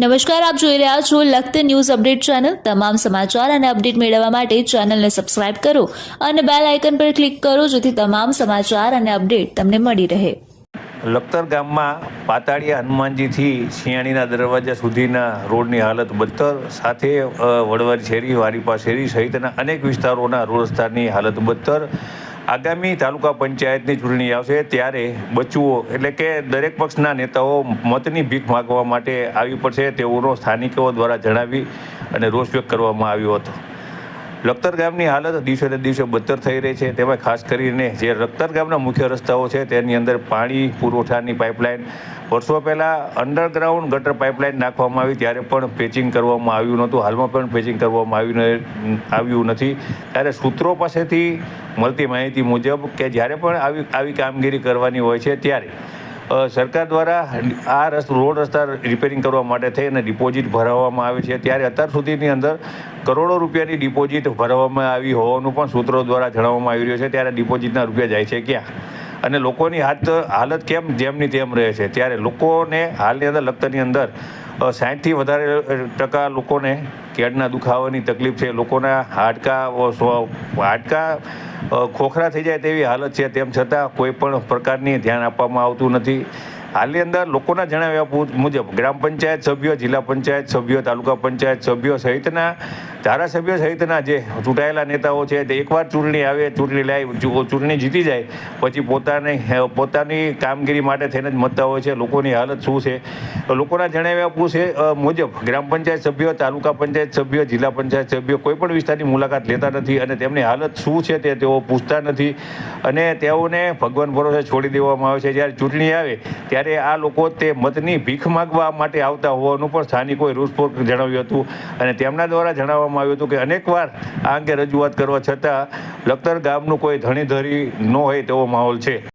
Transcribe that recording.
નમસ્કાર, આપ જોઈ રહ્યા છો લખત ન્યૂઝ અપડેટ ચેનલ. તમામ સમાચાર અને અપડેટ મેળવવા માટે ચેનલને સબસ્ક્રાઇબ કરો અને બેલ આઇકન પર ક્લિક કરો જેથી તમામ સમાચાર અને અપડેટ તમને મળી રહે. લખતર ગામમાં પાતાળીયા હનુમાનજીથી શિયાળીના દરવાજા સુધીના રોડની હાલત બદતર. સાથે વડવર શેરી વારીપા શેરી સહિતના અનેક વિસ્તારોના રોડ રસ્તાની હાલત બદતર. આગામી તાલુકા પંચાયતની ચૂંટણી આવશે ત્યારે બચવો એટલે કે દરેક પક્ષના નેતાઓ મતની ભીખ માગવા માટે આવી પડશે તેઓનો સ્થાનિકો દ્વારા જણાવી અને રોષ વ્યક્ત કરવામાં આવ્યો હતો. લખતર ગામની હાલત દિવસે ને દિવસે બદતર થઈ રહી છે. તેમાં ખાસ કરીને જે લખતર ગામના મુખ્ય રસ્તાઓ છે, તેની અંદર પાણી પુરવઠાની પાઇપલાઇન. વર્ષો પહેલાં અંડરગ્રાઉન્ડ ગટર પાઇપલાઇન નાખવામાં આવી, ત્યારે પણ પેચિંગ કરવામાં આવ્યું નહોતું. હાલમાં પણ પેચિંગ કરવામાં આવ્યું આવ્યું નથી. ત્યારે સૂત્રો પાસેથી મળતી માહિતી મુજબ કે જ્યારે પણ આવી આવી કામગીરી કરવાની હોય છે, ત્યારે સરકાર દ્વારા આ રસ, રોડ રસ્તા રિપેરિંગ કરવા માટે થઈ અને ડિપોઝિટ ભરાવવામાં આવે છે. ત્યારે અત્યાર સુધીની અંદર કરોડો રૂપિયાની ડિપોઝિટ ભરવામાં આવી હોવાનું પણ સૂત્રો દ્વારા જણાવવામાં આવી રહ્યું છે. ત્યારે ડિપોઝિટના રૂપિયા જાય છે ક્યાં? અને લોકોની હાથ, હાલત કેમ જેમની તેમ રહે છે? ત્યારે લોકોને હાલની અંદર લખતરની અંદર સાઠથી વધારે ટકા લોકોને કેડના દુખાવાની તકલીફ છે. લોકોના હાડકાં હાડકા ખોખરા થઈ જાય તેવી હાલત છે. તેમ છતાં કોઈ પણ પ્રકારની ધ્યાન આપવામાં આવતું નથી. હાલની અંદર લોકોના જણાવ્યા મુજબ ગ્રામ પંચાયત સભ્યો જિલ્લા પંચાયત સભ્યો તાલુકા પંચાયત સભ્યો સહિતના ધારાસભ્યો સહિતના જે ચૂંટાયેલા નેતાઓ છે તે એકવાર ચૂંટણી આવે ચૂંટણી લાવી ચૂંટણી જીતી જાય પછી પોતાની પોતાની કામગીરી માટે થઈને જ મતતા હોય છે લોકોની હાલત શું છે? લોકોના જણાવ્યા પૂછે અ, મુજબ ગ્રામ પંચાયત સભ્યો તાલુકા પંચાયત સભ્યો જિલ્લા પંચાયત સભ્યો કોઈ પણ વિસ્તારની મુલાકાત લેતા નથી અને તેમની હાલત શું છે તે તેઓ પૂછતા નથી અને તેઓને ભગવાન ભરોસે છોડી દેવામાં આવે છે. જ્યારે ચૂંટણી આવે ત્યારે આ લોકો તે મતની ભીખ માગવા માટે આવતા હોવાનું પણ સ્થાનિકોએ રૂસપૂર્વક જણાવ્યું હતું. અને તેમના દ્વારા જણાવવામાં આવ્યું હતું કે અનેકવાર આ અંગે રજૂઆત કરવા છતાં લખતર ગામનું કોઈ ધણીધરી ન હોય તેવો માહોલ છે.